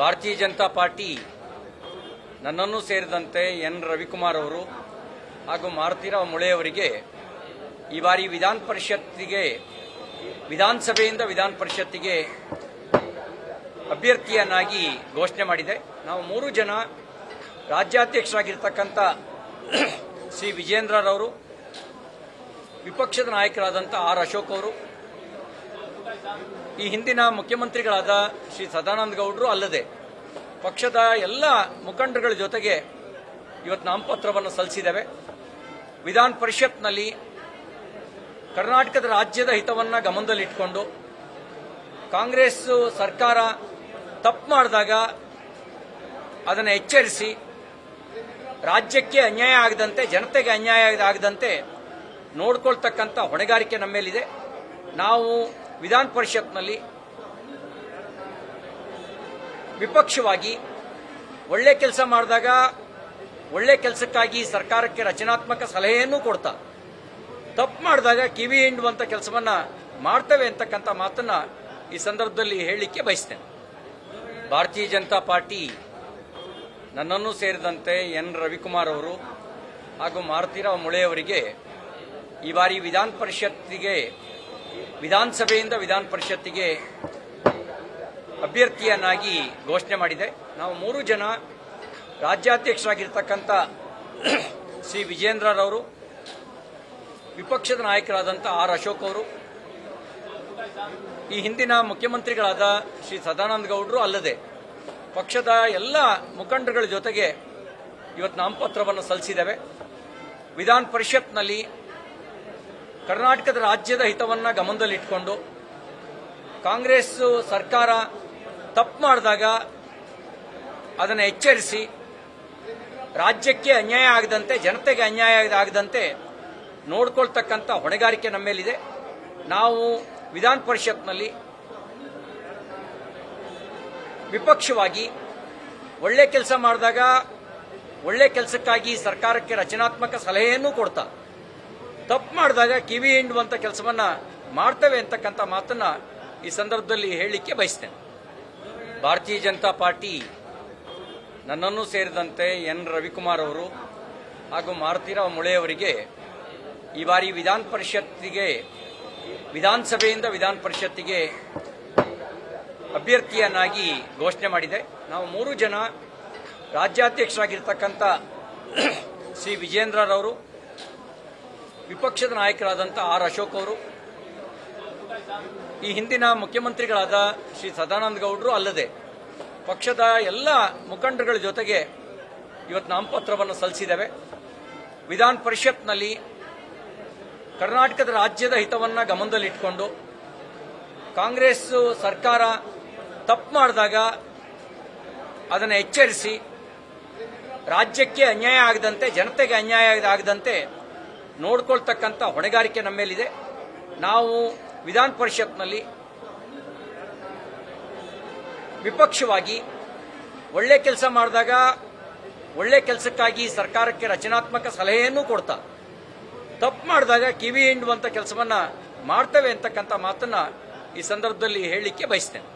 ಭಾರತೀಯ ಜನತಾ ಪಾರ್ಟಿ ನನ್ನನ್ನು ಸೇರಿದಂತೆ ಎನ್ ರವಿಕುಮಾರ್ ಅವರು ಹಾಗೂ ಮಾರುತಿರಾವ್ ಮುಳೆಯವರಿಗೆ ಈ ಬಾರಿ ವಿಧಾನ ಪರಿಷತ್ತಿಗೆ, ವಿಧಾನಸಭೆಯಿಂದ ವಿಧಾನ ಪರಿಷತ್ತಿಗೆ ಅಭ್ಯರ್ಥಿಯನ್ನಾಗಿ ಘೋಷಣೆ ಮಾಡಿದೆ. ನಾವು ಮೂರು ಜನ ರಾಜ್ಯಾಧ್ಯಕ್ಷರಾಗಿರ್ತಕ್ಕಂಥ ಸಿ ವಿಜೇಂದ್ರರವರು ವಿಪಕ್ಷದ ನಾಯಕರಾದಂಥ ಆರ್ ಅಶೋಕ್ ಅವರು ಈ ಹಿಂದಿನ ಮುಖ್ಯಮಂತ್ರಿಗಳಾದ ಶ್ರೀ ಸದಾನಂದ ಗೌಡರು ಅಲ್ಲದೆ ಪಕ್ಷದ ಎಲ್ಲ ಮುಖಂಡರುಗಳ ಜೊತೆಗೆ ಇವತ್ತು ನಾಮಪತ್ರವನ್ನು ಸಲ್ಲಿಸಿದ್ದೇವೆ. ವಿಧಾನ ಪರಿಷತ್ನಲ್ಲಿ ಕರ್ನಾಟಕದ ರಾಜ್ಯದ ಹಿತವನ್ನು ಗಮನದಲ್ಲಿಟ್ಟುಕೊಂಡು ಕಾಂಗ್ರೆಸ್ ಸರ್ಕಾರ ತಪ್ಪು ಮಾಡಿದಾಗ ಅದನ್ನು ಎಚ್ಚರಿಸಿ ರಾಜ್ಯಕ್ಕೆ ಅನ್ಯಾಯ ಆಗದಂತೆ, ಜನತೆಗೆ ಅನ್ಯಾಯ ಆಗದಂತೆ ನೋಡ್ಕೊಳ್ತಕ್ಕಂಥ ಹೊಣೆಗಾರಿಕೆ ನಮ್ಮ ಮೇಲಿದೆ ನಾವು ವಿಧಾನ ಪರಿಷತ್ನಲ್ಲಿ ವಿಪಕ್ಷವಾಗಿ ಒಳ್ಳೆ ಕೆಲಸ ಮಾಡಿದಾಗ ಒಳ್ಳೆ ಕೆಲಸಕ್ಕಾಗಿ ಸರ್ಕಾರಕ್ಕೆ ರಚನಾತ್ಮಕ ಸಲಹೆಯನ್ನು ಕೊಡ್ತಾ. ತಪ್ಪು ಮಾಡಿದಾಗ ಕಿವಿ ಹಿಂಡುವಂಥ ಕೆಲಸವನ್ನ ಮಾಡ್ತೇವೆ ಅಂತಕ್ಕಂಥ ಮಾತನ್ನ ಈ ಸಂದರ್ಭದಲ್ಲಿ ಹೇಳಲಿಕ್ಕೆ ಬಯಸ್ತೇನೆ. ಭಾರತೀಯ ಜನತಾ ಪಾರ್ಟಿ ನನ್ನನ್ನು ಸೇರಿದಂತೆ ಎನ್ ರವಿಕುಮಾರ್ ಅವರು ಹಾಗೂ ಮಾರುತಿರಾವ್ ಮುಳೆಯವರಿಗೆ ಈ ಬಾರಿ ವಿಧಾನ ಪರಿಷತ್ತಿಗೆ ವಿಧಾನಸಭೆಯಿಂದ ವಿಧಾನ ಪರಿಷತ್ತಿಗೆ ಅಭ್ಯರ್ಥಿಯನ್ನಾಗಿ ಘೋಷಣೆ ಮಾಡಿದೆ. ನಾವು ಮೂರು ಜನ ರಾಜ್ಯಾಧ್ಯಕ್ಷರಾಗಿರ್ತಕ್ಕಂಥ ಸಿ ವಿಜೇಂದ್ರರವರು ವಿಪಕ್ಷದ ನಾಯಕರಾದಂಥ ಆರ್ ಅಶೋಕ್ ಅವರು ಈ ಹಿಂದಿನ ಮುಖ್ಯಮಂತ್ರಿಗಳಾದ ಶ್ರೀ ಸದಾನಂದ ಗೌಡರು ಅಲ್ಲದೆ ಪಕ್ಷದ ಎಲ್ಲ ಮುಖಂಡರುಗಳ ಜೊತೆಗೆ ಇವತ್ತು ನಾಮಪತ್ರವನ್ನು ಸಲ್ಲಿಸಿದ್ದೇವೆ. ವಿಧಾನ ಪರಿಷತ್ನಲ್ಲಿ ಕರ್ನಾಟಕದ ರಾಜ್ಯದ ಹಿತವನ್ನು ಗಮನದಲ್ಲಿಟ್ಟುಕೊಂಡು ಕಾಂಗ್ರೆಸ್ ಸರ್ಕಾರ ತಪ್ಪು ಮಾಡಿದಾಗ ಅದನ್ನು ಎಚ್ಚರಿಸಿ ರಾಜ್ಯಕ್ಕೆ ಅನ್ಯಾಯ ಆಗದಂತೆ, ಜನತೆಗೆ ಅನ್ಯಾಯ ಆಗದಂತೆ ನೋಡ್ಕೊಳ್ತಕ್ಕಂಥ ಹೊಣೆಗಾರಿಕೆ ನಮ್ಮ ಮೇಲಿದೆ. ನಾವು ವಿಧಾನ ಪರಿಷತ್ನಲ್ಲಿ ವಿಪಕ್ಷವಾಗಿ ಒಳ್ಳೆ ಕೆಲಸ ಮಾಡಿದಾಗ ಒಳ್ಳೆ ಕೆಲಸಕ್ಕಾಗಿ ಸರ್ಕಾರಕ್ಕೆ ರಚನಾತ್ಮಕ ಸಲಹೆಯನ್ನು ಕೊಡ್ತಾ ತಪ್ಪು ಮಾಡಿದಾಗ ಕಿವಿ ಹಿಂಡುವಂತ ಕೆಲಸವನ್ನ ಮಾಡ್ತೇವೆ ಅಂತಕ್ಕಂಥ ಮಾತನ್ನ ಈ ಸಂದರ್ಭದಲ್ಲಿ ಹೇಳಲಿಕ್ಕೆ ಬಯಸ್ತೇನೆ. ಭಾರತೀಯ ಜನತಾ ಪಾರ್ಟಿ ನನ್ನನ್ನು ಸೇರಿದಂತೆ ಎನ್ ರವಿಕುಮಾರ್ ಅವರು ಹಾಗೂ ಮಾರುತಿರಾವ್ ಮುಳೆಯವರಿಗೆ ಈ ಬಾರಿ ವಿಧಾನ ಪರಿಷತ್ತಿಗೆ, ವಿಧಾನಸಭೆಯಿಂದ ವಿಧಾನ ಪರಿಷತ್ತಿಗೆ ಅಭ್ಯರ್ಥಿಯನ್ನಾಗಿ ಘೋಷಣೆ ಮಾಡಿದೆ. ನಾವು ಮೂರು ಜನ ರಾಜ್ಯಾಧ್ಯಕ್ಷರಾಗಿರ್ತಕ್ಕಂಥ ಸಿ ವಿಜೇಂದ್ರರವರು ವಿಪಕ್ಷದ ನಾಯಕರಾದಂಥ ಆರ್ ಅಶೋಕ್ ಅವರು, ಈ ಹಿಂದಿನ ಮುಖ್ಯಮಂತ್ರಿಗಳಾದ ಶ್ರೀ ಸದಾನಂದ ಗೌಡರು ಅಲ್ಲದೆ ಪಕ್ಷದ ಎಲ್ಲ ಮುಖಂಡರುಗಳ ಜೊತೆಗೆ ಇವತ್ತು ನಾಮಪತ್ರವನ್ನು ಸಲ್ಲಿಸಿದ್ದೇವೆ. ವಿಧಾನ ಪರಿಷತ್ನಲ್ಲಿ ಕರ್ನಾಟಕದ ರಾಜ್ಯದ ಹಿತವನ್ನು ಗಮನದಲ್ಲಿಟ್ಟುಕೊಂಡು ಕಾಂಗ್ರೆಸ್ ಸರ್ಕಾರ ತಪ್ಪು ಮಾಡಿದಾಗ ಅದನ್ನು ಎಚ್ಚರಿಸಿ ರಾಜ್ಯಕ್ಕೆ ಅನ್ಯಾಯ ಆಗದಂತೆ, ಜನತೆಗೆ ಅನ್ಯಾಯ ಆಗದಂತೆ ನೋಡ್ಕೊಳ್ತಕ್ಕಂಥ ಹೊಣೆಗಾರಿಕೆ ನಮ್ಮ ಮೇಲಿದೆ. ನಾವು ವಿಧಾನ ಪರಿಷತ್ನಲ್ಲಿ ವಿಪಕ್ಷವಾಗಿ ಒಳ್ಳೆ ಕೆಲಸ ಮಾಡಿದಾಗ ಒಳ್ಳೆ ಕೆಲಸಕ್ಕಾಗಿ ಸರ್ಕಾರಕ್ಕೆ ರಚನಾತ್ಮಕ ಸಲಹೆಯನ್ನು ಕೊಡ್ತಾ, ತಪ್ಪು ಮಾಡಿದಾಗ ಕಿವಿ ಹಿಂಡುವಂಥ ಕೆಲಸವನ್ನ ಮಾಡ್ತೇವೆ ಅಂತಕ್ಕಂಥ ಮಾತನ್ನ ಈ ಸಂದರ್ಭದಲ್ಲಿ ಹೇಳಲಿಕ್ಕೆ ಬಯಸ್ತೇನೆ.